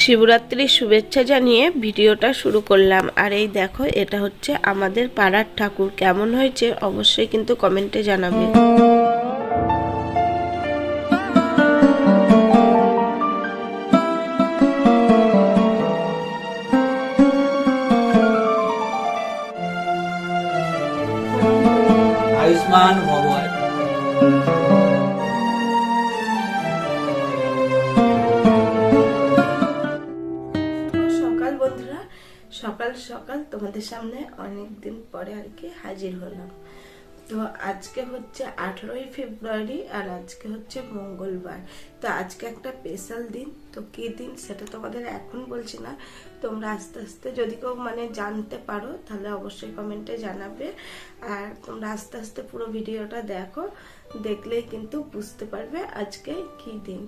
শিবরাত্রির শুভেচ্ছা জানিয়ে ভিডিওটা শুরু করলাম। আর এই দেখো, এটা হচ্ছে আমাদের পাড়ার ঠাকুর। কেমন হয়েছে অবশ্যই কিন্তু কমেন্টে জানাবে। আয়ুষ্মান সকাল সকাল তোমাদের সামনে অনেক দিন পরে আর কি হাজির হলাম। তো আজকে হচ্ছে আঠেরোই ফেব্রুয়ারি আর আজকে হচ্ছে মঙ্গলবার। তো আজকে একটা স্পেশাল দিন, তো কী দিন সেটা তোমাদের এখন বলছি না। তোমরা আস্তে আস্তে যদি কেউ মানে জানতে পারো, তাহলে অবশ্যই কমেন্টে জানাবে। আর তোমরা আস্তে আস্তে পুরো ভিডিওটা দেখো, দেখলেই কিন্তু বুঝতে পারবে আজকে কি দিন।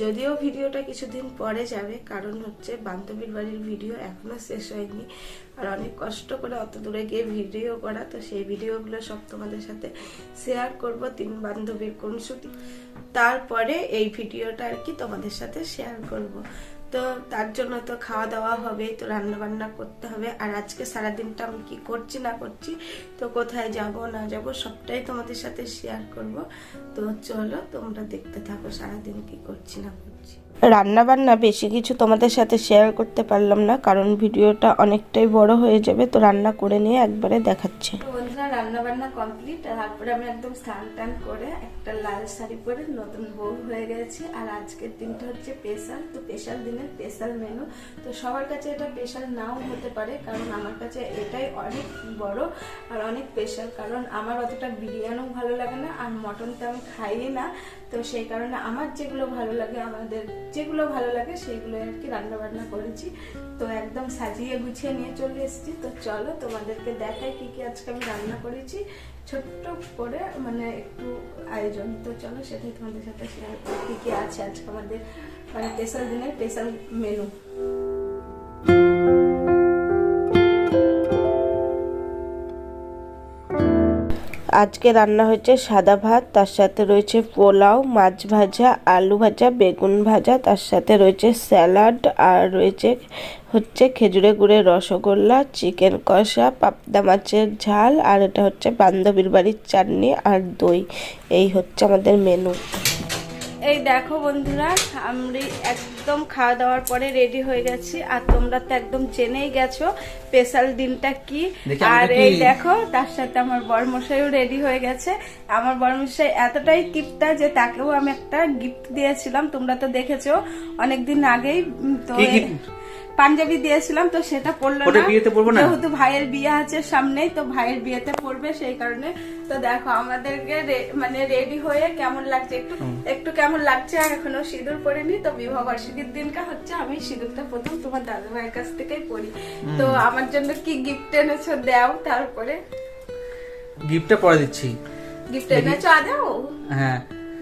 যদিও ভিডিওটা কিছুদিন পরে যাবে, কারণ হচ্ছে বান্ধবীর বাড়ির ভিডিও এখনও শেষ হয়নি। আর অনেক কষ্ট করে অত দূরে গিয়ে ভিডিও করা, তো সেই ভিডিওগুলো সব তোমাদের সাথে শেয়ার করব তিন বান্ধবীর কোন শুটিং তারপরে এই ভিডিওটা আর কি তোমাদের সাথে শেয়ার করব। তো তার জন্য তো খাওয়া দাওয়া হবে তো রান্না বান্না করতে হবে। আর আজকে সারাদিনটা আমি কি করছি না করছি তো কোথায় যাব না যাব সবটাই তোমাদের সাথে শেয়ার করব। তো চলো তোমরা দেখতে থাকো সারাদিন কি করছি না করছি। রান্না বান্না বেশি কিছু তোমাদের সাথে শেয়ার করতে পারলাম না কারণ ভিডিওটা অনেকটাই বড় হয়ে যাবে তো রান্না করে নিয়ে একবারে দেখাচ্ছি। বন্ধুরা রান্না বান্না কমপ্লিট তারপরে আমি একদম স্নান টান করে একটা লাল শাড়ি পরে নতুন বউ হয়ে গেছি। আর আজকের দিনটা হচ্ছে স্পেশাল তো স্পেশাল দিনের স্পেশাল মেনু তো সবার কাছে এটা স্পেশাল নাও হতে পারে, কারণ আমার কাছে এটাই অনেক বড় আর অনেক স্পেশাল কারণ আমার অতটা বিরিয়ানিও ভালো লাগে না, আর মটন তো আমি খাইই না। তো সেই কারণে আমার যেগুলো ভালো লাগে, আমাদের যেগুলো ভালো লাগে সেইগুলো আর কি রান্না বান্না করেছি। তো একদম সাজিয়ে গুছিয়ে নিয়ে চলে এসেছি। তো চলো তোমাদেরকে দেখাই কি কি আজকে আমি রান্না করেছি। ছোট্ট করে মানে একটু আয়োজন। তো চলো সেটাই তোমাদের সাথে শেয়ার করি। কি কি আছে আজকে আমাদের মানে স্পেশাল দিনের স্পেশাল মেনু আজকে রান্না হয়েছে সাদা ভাত, তার সাথে রয়েছে পোলাও, মাছ ভাজা, আলু ভাজা, বেগুন ভাজা, তার সাথে রয়েছে স্যালাড আর রয়েছে হচ্ছে খেজুরে গুড়ের রসগোল্লা, চিকেন কষা, পাবদা মাছের ঝাল, আর এটা হচ্ছে বান্ধবীর বাড়ির চাটনি আর দই। এই হচ্ছে আমাদের মেনু এই দেখো বন্ধুরা আমি একদম খাওয়া দাওয়ার পরে রেডি হয়ে গেছি। আর তোমরা তো একদম জেনেই গেছো স্পেশাল দিনটা কি। আর এই দেখো তার সাথে আমার বরমশাইও রেডি হয়ে গেছে। আমার বরমশাই এতটাই কিপটা যে তাকেও আমি একটা গিফট দিয়েছিলাম তোমরা তো দেখেছ। অনেকদিন আগেই তো? পাঞ্জাবি দিয়েছিলাম তো সেটা পড়ল না। বিয়েতে পরবো না? যেহেতু ভাইয়ের বিয়ে আছে সামনেই তো ভাইয়ের বিয়েতে পড়বে সেই কারণে। তো দেখো আমাদেরকে মানে রেডি হয়ে কেমন লাগছে? একটু একটু কেমন লাগছে? আর এখনও সিঁদুর পরিনি তো বিবাহ বার্ষিকীর দিনটা হচ্ছে আমি সিঁদুরটা প্রথম তোমার দাদা ভাইয়ের কাছ থেকেই পড়ি। তো আমার জন্য কি গিফট এনেছো দাও তারপরে? গিফটটা পরে দিচ্ছি। গিফট এনেছো আদাও? হ্যাঁ।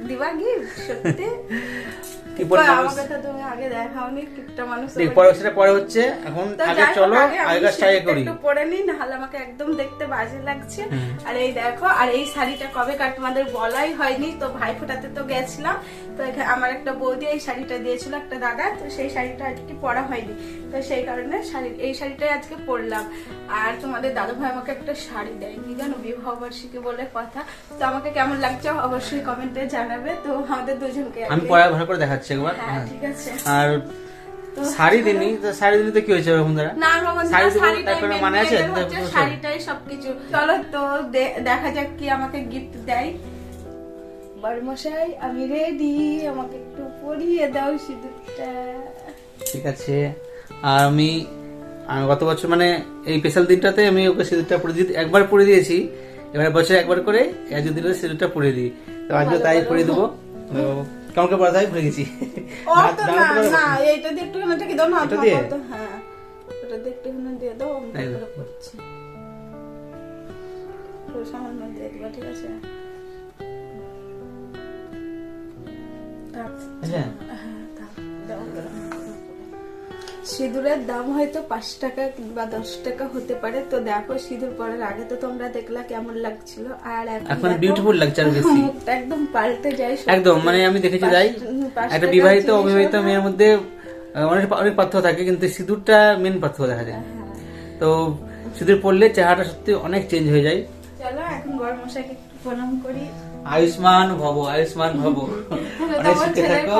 দিবা গিফট সত্যি? কি পরে আমাকে তো তুমি আগে দেখাওনি গিফটটা পরে সেটা পরে হচ্ছে এখন আগে চলো আগেকার স্টাইলে করি একটু পরে নিই নাহলে আমাকে একদম দেখতে বাজে লাগছে। আর এই দেখো আর এই শাড়িটা কবে কার তোমাদের বলাই হয়নি তো ভাই ফোটাতে তো গেছিলাম। তো আমার একটা বৌদি এই শাড়িটা দিয়েছিল একটা দাদা তো সেই শাড়িটা আজকে পরা হয়নি। তো সেই কারণে শাড়ি এই শাড়িটাই আজকে পরলাম। আর তোমাদের দাদু ভাই আমাকে একটা শাড়ি দেয় কি জানো? বিবাহ বার্ষিকী বলে কথা। তো আমাকে কেমন লাগছে অবশ্যই কমেন্টে জানাবে। তো আমাদের দুজনকে আমি পরে ভালো করে দেখাচ্ছি একবার হ্যাঁ হ্যাঁ। ঠিক আছে। আর শাড়ি দিনি তো শাড়ি তো কি হয়েছে বন্ধুরা না শাড়ি মানে আছে? শাড়িটাই সবকিছু। চলো তো দেখা যাক কি আমাকে গিফট দেয়। বড়মশাই আমি রেডি আমাকে একটু পরিয়ে দাও সিঁদুরটা। ঠিক আছে। আর আমি আমি গত বছর মানে এই স্পেশাল দিনটাতে আমি ওকে সিঁদুরটা পরে দিয়ে একবার পরে দিয়েছি। এবার বছর একবার করে দিলে সিঁদুরটা পরে দিই। তো আজকে তাই পরে দেবো। কেমন করে পরে তাই ভুলে গেছি। না এইটা দিয়ে দাও না এটা হ্যাঁ দিয়ে দিয়ে দাও আমি সামান্য দিয়ে দিবা ঠিক আছে? আচ্ছা। হ্যাঁ। সিঁদুরের দাম হয়তো পাঁচ টাকা কিংবা দশ টাকা হতে পারে। তো দেখো সিঁদুর পরার আগে তো তোমরা দেখলা কেমন লাগছিল। আর এখন বিউটিফুল লাগছে আরও বেশি। মুখটা একদম পাল্টে যায় একদম মানে আমি দেখেছি যাই একটা বিবাহিত অবিবাহিত মেয়ের মধ্যে অনেক অনেক পার্থক্য থাকে কিন্তু সিঁদুরটা মেন পার্থক্য দেখা যায়। হ্যাঁ। তো সিঁদুর পড়লে চেহারাটা সত্যি অনেক চেঞ্জ হয়ে যায়। চলো এখন মশাইকে প্রণাম করি। আয়ুষ্মান ভব আয়ুষ্মান ভব। অনেক সুখে থাকো।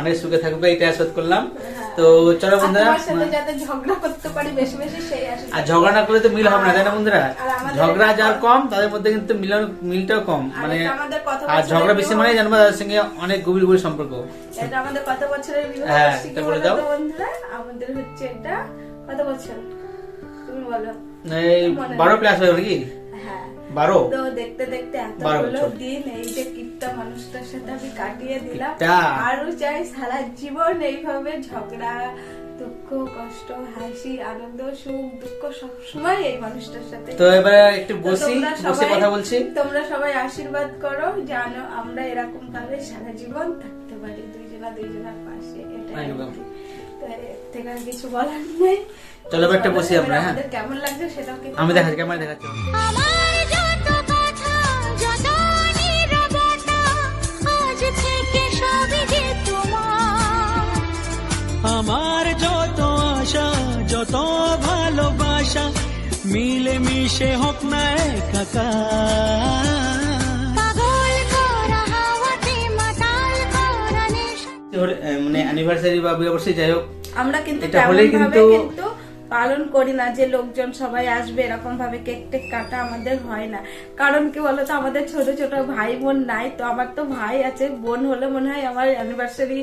অনেক সুখে থাকবে এটা আশীর্বাদ করলাম। তো চলো বন্ধুরা তোমার সাথে যাতে ঝগড়া করতে পারি বেশি বেশি সেই আর ঝগড়া না করলে তো মিল হবে না তাই না বন্ধুরা? ঝগড়া যার কম তাদের মধ্যে কিন্তু মিলন মিলটাও কম। মানে আর ঝগড়া বেশি মানে জানব তাদের সঙ্গে অনেক গভীর গভীর সম্পর্ক। এটা আমাদের কত বছরের বিবাহ হ্যাঁ, এটা বলে দাও। বন্ধুরা? আমাদের হচ্ছে এটা কত বছর তুমি বলো। এই বারো নেই। ক্লাস হয়ে নাকি? বারো? তো দেখতে দেখতে এতগুলো দিন এই যে কিপটা মানুষটার সাথে আমি কাটিয়ে দিলাম। আরও চাই সারা জীবন এইভাবে ঝগড়া দুঃখ কষ্ট হাসি আনন্দ সুখ দুঃখ সবসময় এই মানুষটার সাথে। তো এবারে একটু বসি তোমরা বসে সবাই- কথা বলছি। তোমরা সবাই আশীর্বাদ করো জানো আমরা এরকম ভাবে সারা জীবন থাকতে পারি দুইজনা দুইজনের পাশে এটাই। থেকে আর কিছু বলার নেই। চলো একটা বসি আমরা, হ্যাঁ? কেমন লাগছে সেটাও আমি দেখাচ্ছি ক্যামেরা দেখাচ্ছি। থেকে সবই যে তোমার। আমার যত আশা যত ভালোবাসা মিলে মিশে হোক না হলে- আহ, মানে অ্যানিভার্সারি বা বিয়ে যাই হোক। আমরা কিন্তু এটা কিন্তু- কিন্তু পালন করি না যে লোকজন সবাই আসবে এরকম ভাবে কেক টেক কাটা আমাদের হয় না। কারণ কি বলতো, আমাদের ছোট ছোট ভাই বোন নাই, তো আমার তো ভাই আছে, বোন হলে মনে হয় আমার অ্যানিভার্সারি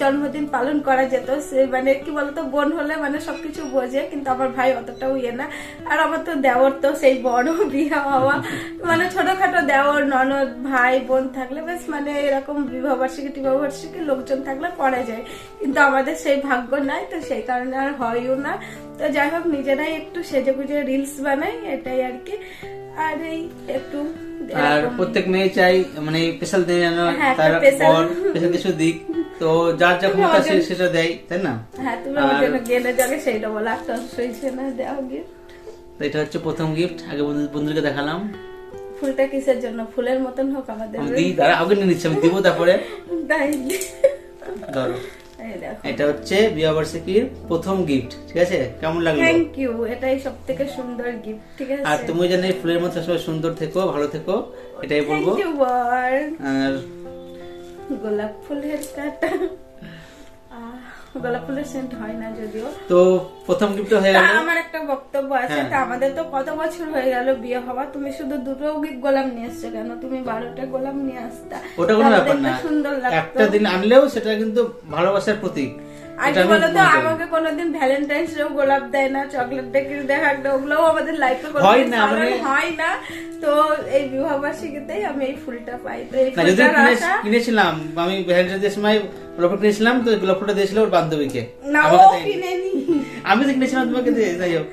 জন্মদিন পালন করা যেত। সে মানে কি বলতো, বোন হলে মানে সবকিছু বোঝে, কিন্তু আমার ভাই অতটাও ইয়ে না। আর আমার তো দেওর তো, সেই বড় বিয়া হওয়া মানে ছোটখাটো দেওর, ননদ, ভাই, বোন থাকলে বেশ মানে এরকম বিবাহ বার্ষিকী টিবাহ বার্ষিকী লোকজন থাকলে করা যায়। কিন্তু আমাদের সেই ভাগ্য নাই, তো সেই কারণে আর হয়ও না। তো যাই হোক নিজেরাই একটু সেজে গুজে রিলস বানাই এটাই আর কি। আর এই একটু আর প্রত্যেক মেয়ে চাই মানে স্পেশাল দিনে যেন হ্যাঁ, তার পর স্পেশাল কিছু দিক। তো যার যা ক্ষমতা সে সেটা দেয় তাই না? হ্যাঁ তুমি আমার জন্য গেলে যাবে সেইটা বলা তো সইছে না দেওয়া গিফট তো এটা হচ্ছে প্রথম গিফট আগে বন্ধু- বন্ধুদেরকে দেখালাম। ফুলটা কিসের জন্য? ফুলের মতন হোক আমাদের আমি দিই তারা আগে নিয়ে নিচ্ছি আমি দিব তারপরে। তাই। ধরো। এটা হচ্ছে বিয়াবার্ষিকীর প্রথম গিফট ঠিক আছে? কেমন লাগল? থ্যাংক ইউ এটাই সবথেকে সুন্দর গিফট ঠিক আছে? আর তুমি জানি ফুলের মতো সবাই সুন্দর থেকো ভালো থেকো এটাই বলব। আর গোলাপ ফুলের কাটা। গোলাপ ফুলের সেন্ট হয় না যদিও। তো প্রথম গিফট হয়ে গেল। আমার একটা বক্তব্য আছে হ্যাঁ। তা আমাদের তো কত বছর হয়ে গেল বিয়ে হওয়া? তুমি শুধু দুটো গোলাপ নিয়ে এসছো কেন? তুমি বারোটা গোলাপ নিয়ে আসতা। ওটা কোনো ব্যাপার না। সুন্দর লাগতো। একটা দিন আনলেও সেটা কিন্তু ভালোবাসার প্রতীক। আর কি বলতো আমাকে কোনোদিন ভ্যালেন্টাইন্স ডে গোলাপ দেয় না চকলেট দেখা একটা ওগুলোও আমাদের লাইফে হয় না, মানে- হয় না। তো এই আমি এই ফুলটা পাই। তো এই আশা কিনেছিলাম আমি ভ্যালেন্টাইন্স সময় গোলাপ ফুল কিনেছিলাম তো গোলাপ ফুলটা দিয়েছিল ওর বান্ধবীকে। না ও কিনেনি। আমি তো কিনেছিলাম তোমাকে দিয়ে যাই হোক।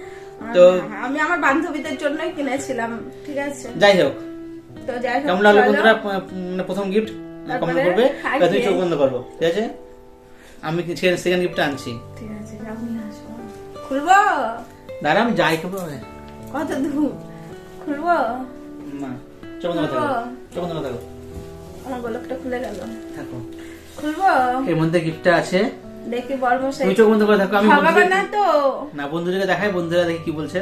তো আমি আমার বান্ধবীদের জন্যই কিনেছিলাম ঠিক আছে? যাই হোক। তো যাই হোক কেমন লাগল বন্ধুরা মানে প্রথম গিফট কমেন্ট করবে তুমি চোখ বন্ধ করব ঠিক আছে? আমি সেকেন্ড গিফট আনছি? ঠিক আছে খুলবো? দাঁড়া আমি যাই খাব কত দূর? খুলবো? না চোখ বন্ধ থাকো চোখ বন্ধ থাকো আমার গোলাপটা খুলে গেল। থাকো। খুলবো? এর মধ্যে গিফটটা আছে। দেখি বড় মশাই তুমি চোখ বন্ধ করে থাকো আমি খাওয়াবে না তো। না বন্ধুদেরকে দেখাই বন্ধুরা দেখি কি বলছে।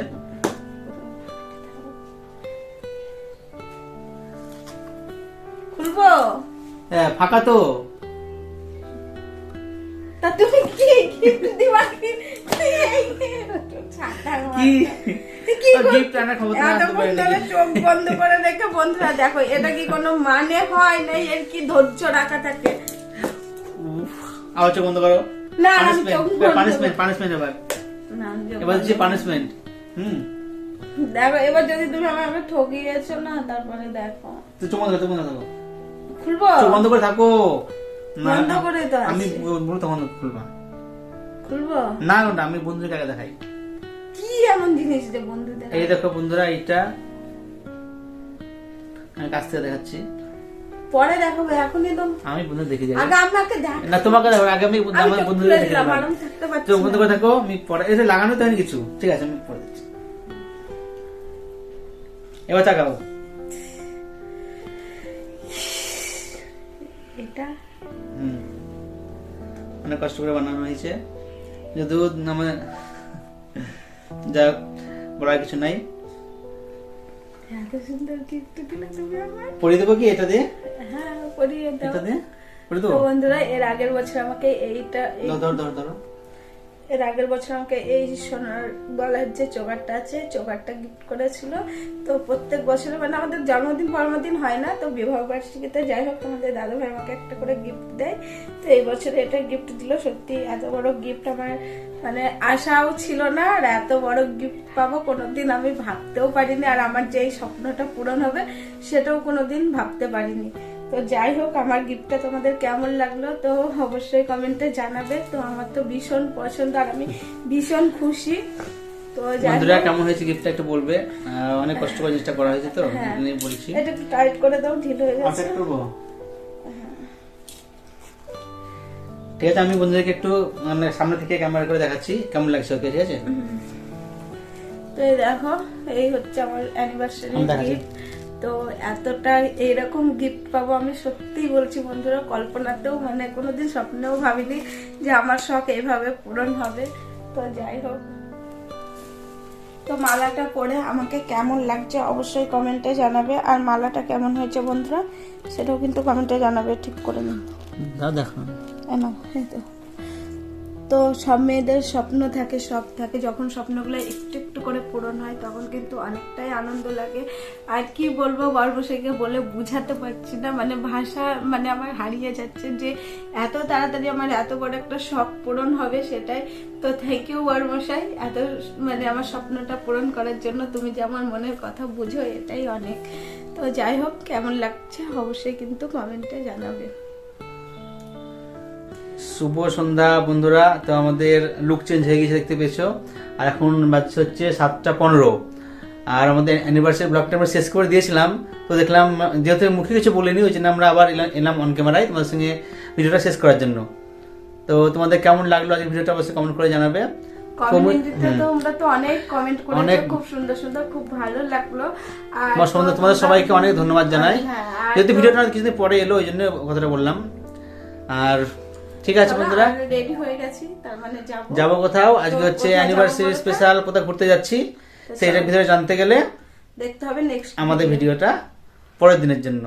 খুলবো? হ্যাঁ ফাঁকা তা। চোখ বন্ধ করে রেখে বন্ধুরা দেখো এটা কি কোনো মানে হয় না এর কি ধৈর্য রাখা থাকে? আবার চোখ বন্ধ করো। না, আমি চোখ বন্ধ পানিশমেন্ট পানিশমেন্ট এবার। না, আমি চোখ এবার বন্ধ পানিশমেন্ট হুম। দেখো এবার যদি তুমি আমাকে ঠকিয়েছো না তারপরে দেখো। তুই চোখ বন্ধ করো চোখ বন্ধ করো। খুলবো? চোখ বন্ধ করে থাকো। বন্ধ করে তো আমি বলব তখন খুলবা। খুলবো? না ওটা আমি বন্ধুকে আগে দেখাই? কি এমন জিনিস যে বন্ধুদের? এই দেখো বন্ধুরা এইটা আমি কাছ থেকে দেখাচ্ছি। পরে দেখাবো এখনই তো। আমি বন্ধু দেখে যাই আগে আমাকে দেখ না তোমাকে দেখো আগে আমি আমি আমার বন্ধুদের খুলে দেখে দেখাবো। আরাম থাকতে পারছি চোখ বন্ধ না। করে থাকো আমি পরে এটা লাগানো তো কিছু। ঠিক আছে আমি পরে দিচ্ছি। এবার তাকাও। এটা? হুম। অনেক কষ্ট করে বানানো হয়েছে। যদিও আমার যা হোক, বলার কিছু নাই। পরিয়ে দেবো কি এটা দিয়ে? হ্যাঁ দাও। এটা দিয়ে? পড়ে দেবো? বন্ধুরা এর আগের বছর আমাকে এইটা ধর ধর ধরো এর আগের বছর আমাকে এই সোনার গলার যে চোকারটা আছে চোকারটা গিফট করেছিল। তো প্রত্যেক বছরে মানে আমাদের জন্মদিন জন্মদিন হয় না, তো বিবাহ বার্ষিকীতে যাই হোক, আমাদের দাদা ভাই আমাকে একটা করে গিফট দেয়। তো এই বছরে এটা গিফট দিল। সত্যি এত বড় গিফট আমার মানে আশাও ছিল না, আর এত বড় গিফট পাবো কোনোদিন আমি ভাবতেও পারিনি। আর আমার যে এই স্বপ্নটা পূরণ হবে, সেটাও কোনোদিন ভাবতে পারিনি। তো যাই হোক আমার গিফটটা তোমাদের কেমন লাগল তো অবশ্যই কমেন্টে জানাবে। তো আমার তো ভীষণ পছন্দ আর আমি ভীষণ খুশি। তো বন্ধুরা কেমন হয়েছে গিফটটা একটু বলবে। অনেক কষ্ট করে জিনিসটা করা হয়েছে তো হ্যাঁ। বলছি। এটা একটু টাইট করে দাও ঢিল হয়ে গেছে। করব? ঠিক আছে আমি বন্ধুদেরকে একটু মানে সামনে থেকে ক্যামেরা করে দেখাচ্ছি কেমন লাগছে ওকে ঠিক আছে? তো দেখো এই হচ্ছে আমার অ্যানিভার্সারি গিফট তো এতটা এইরকম গিফট পাবো আমি সত্যি বলছি বন্ধুরা কল্পনাতেও মানে কোনোদিন স্বপ্নেও ভাবিনি যে আমার শখ এইভাবে পূরণ হবে। তো যাই হোক। তো মালাটা পরে আমাকে কেমন লাগছে অবশ্যই কমেন্টে জানাবে। আর মালাটা কেমন হয়েছে বন্ধুরা সেটাও কিন্তু কমেন্টে জানাবে ঠিক করে নিন। দেখো। তো। সব মেয়েদের স্বপ্ন থাকে শখ থাকে। যখন স্বপ্নগুলো একটু একটু করে পূরণ হয়, তখন কিন্তু অনেকটাই আনন্দ লাগে। আর কি বলব বর্বশাইকে বলে বুঝাতে পারছি না। মানে ভাষা মানে আমার হারিয়ে যাচ্ছে যে এত তাড়াতাড়ি আমার এত বড় একটা শখ পূরণ হবে সেটাই। তো থ্যাংক ইউ বর্মশাই এত মানে আমার স্বপ্নটা পূরণ করার জন্য তুমি যে আমার মনের কথা বুঝো, এটাই অনেক। তো যাই হোক, কেমন লাগছে অবশ্যই কিন্তু কমেন্টে জানাবে। শুভ সন্ধ্যা বন্ধুরা। তো আমাদের লুক চেঞ্জ হয়ে গেছে দেখতে পেয়েছ? আর এখন বাজছে হচ্ছে সাতটা পনেরো। আর আমাদের অ্যানিভার্সারি ব্লগটা আমরা শেষ করে দিয়েছিলাম। তো দেখলাম যেহেতু মুখে কিছু বলিনি ওই জন্য আমরা আবার এলাম- অন ক্যামেরায় তোমাদের সঙ্গে ভিডিওটা শেষ করার জন্য। তো তোমাদের কেমন লাগল আজকে ভিডিওটা অবশ্যই কমেন্ট করে জানাবে। তোমাদের সবাইকে অনেক ধন্যবাদ জানাই। হ্যাঁ, যেহেতু ভিডিওটা কিছুদিন পরে এলো ওই জন্য কথাটা বললাম। আর ঠিক আছে বন্ধুরা? রেডি হয়ে গেছি তার মানে যাব। যাব কোথাও। আজকে হচ্ছে অ্যানিভার্সারি স্পেশাল কোথাও ঘুরতে যাচ্ছি সেইটার ভিতরে জানতে গেলে দেখতে হবে নেক্সট আমাদের ভিডিওটা পরের দিনের জন্য।